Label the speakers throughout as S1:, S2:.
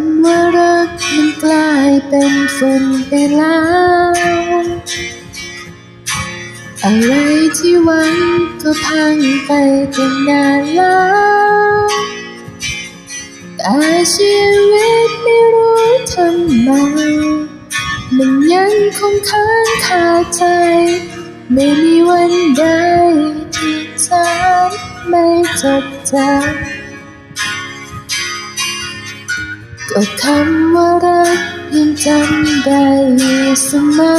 S1: ำว่ารักมันกลายเป็นฝุ่นไปแล้ว อะไรที่หวังก็พังไปตั้งนานแล้วแต่ชีวิตไม่รู้ทำไมมันยังคงค้างคาใจ ไม่มีวันใดที่ฉันไม่จดจำ ก็คำว่ารักยังจำได้อยู่เสมอ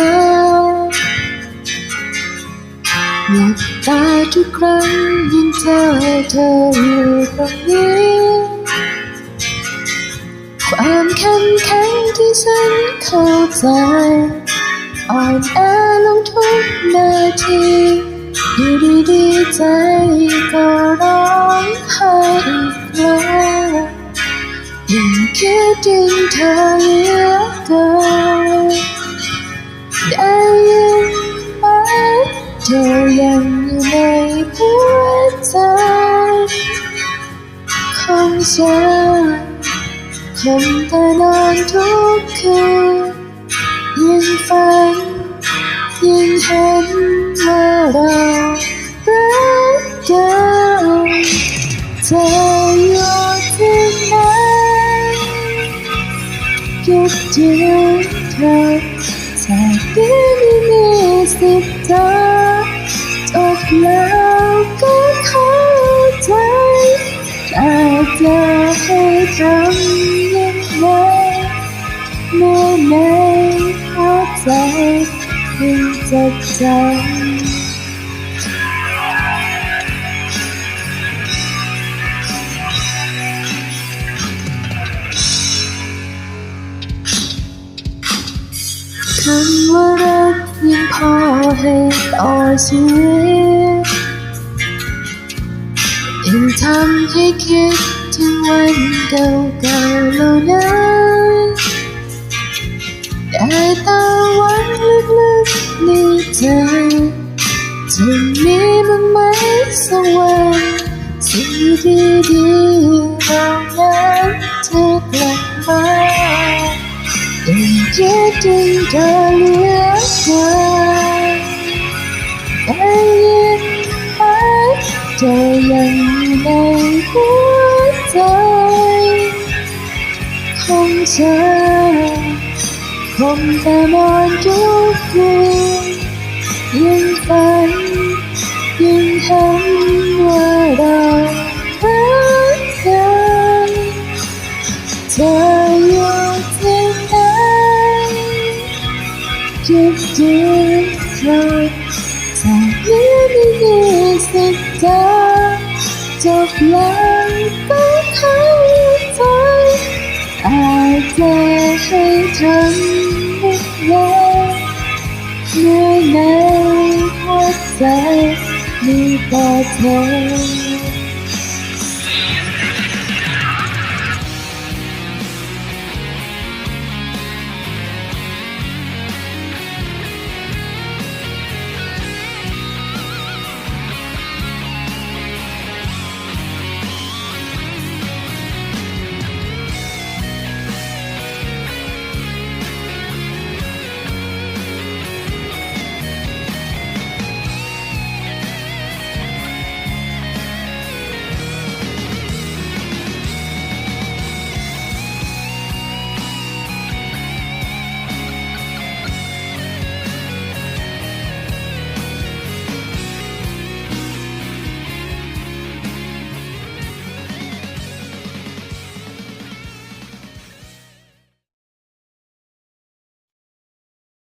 S1: หลับตาทุกครั้งยังเจอเธออยู่ตรงนี้ ความเข้มแข็งที่ฉันเข้าใจ อ่อนแอลงทุกนาทีอยู่ดีๆใจก็ คิดถึงเธอเหลือเกินได้ยินไหมเธอยังอ คิดถึงเธอจากนี้ไม่มีสิทธิ์เจอจบแล้วก็เข้าใจแต่จะให้ทำยังไงเมื่อในหัวใจยังจดจำ คำว่ารักยังพอให้ต่อชีวิตยิ่งทำให้คิดถึงวันเก่าๆเหล่านั้นแต่ตาหวันลึกๆในใจจะมีบ้างไหมสักวันสิ่งดีๆ คิดถึงเธอเหลือเกินได้ยินไหมเธอยังในหัวใจของเธอคงแต่นอนทุกคืนยังฝัน คิดถึงเธอจากนี้ไม่มีสิทธิ์จอจบแล้วก็เข้าใจอาจจะให้ทำไม่ได้เมื่อในหัวใจมีแต่เธอ